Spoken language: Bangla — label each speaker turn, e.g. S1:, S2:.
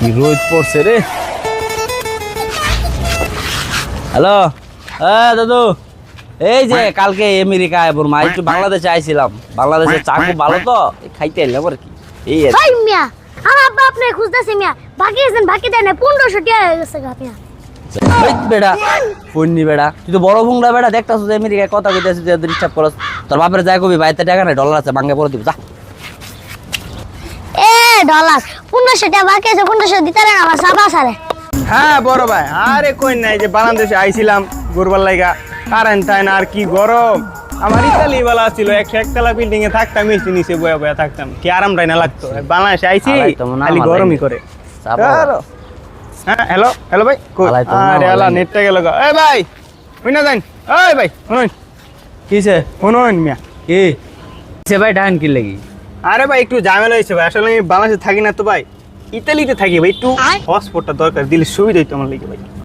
S1: কি রোদ পড়ছে রে? হ্যালো? হ্যাঁ দাদু। এই যে কালকে আমেরিকায় বোর মা একটু বাংলাদেশে আইছিলাম। বাংলাদেশে চা খুব ভালো তো? খাইতে এলাম আর কি। এই আর
S2: মিয়া আমার আব্বা আপনি খুঁজতেছে মিয়া। বাকি আছেন বাকি দেয় না পনেরোশো টাকা হয়ে গেছে গা মিয়া।
S1: বেড়া ফোননি বেড়া। তুই তো বড় ভুংলা বেড়া দেখতাছ আমেরিকায় কথা কইতেছিস ডিস্টার্ব করস। তোর বাপের যাই কবি বাইতে টাকা নাই ডলার আছে বাঙ্গে দিব যা।
S2: ডলার পনেরোশো টাকা বাকি আছে পনেরোশো দিতে না আমার সাবা সারে
S3: হ্যাঁ বড় ভাই আরে কই নাই যে বাংলাদেশে আইছিলাম ঘুরবার লাইগা কারেন্ট তাই না আর কি গরম। আমার ইতালি বেলা ছিল একশো একতলা বিল্ডিং এ থাকতাম এসি নিচে বয়া বয়া থাকতাম। কি আরামটাই না লাগতো? বাংলাদেশে আইছি
S1: হয়
S3: খালি গরমই করে। হ্যাঁ হ্যালো। হ্যালো ভাই
S1: হয়
S3: আরে আলা নেটটা গেল গা। এই ভাই শুই না যান ওই ভাই শুনুন।
S1: কিসে
S3: শুনুন মিয়া।
S1: কি? সে ভাই ডান কি? লাগি
S3: আরে ভাই একটু জামেলা হয়েছে ভাই। আসলে আমি বাংলাদেশে থাকি না তো ভাই। ইতালিতে থাকি ভাই একটু হসপোর্টটা দরকার দিলে সুবিধা হইতো আমার লিগে ভাই।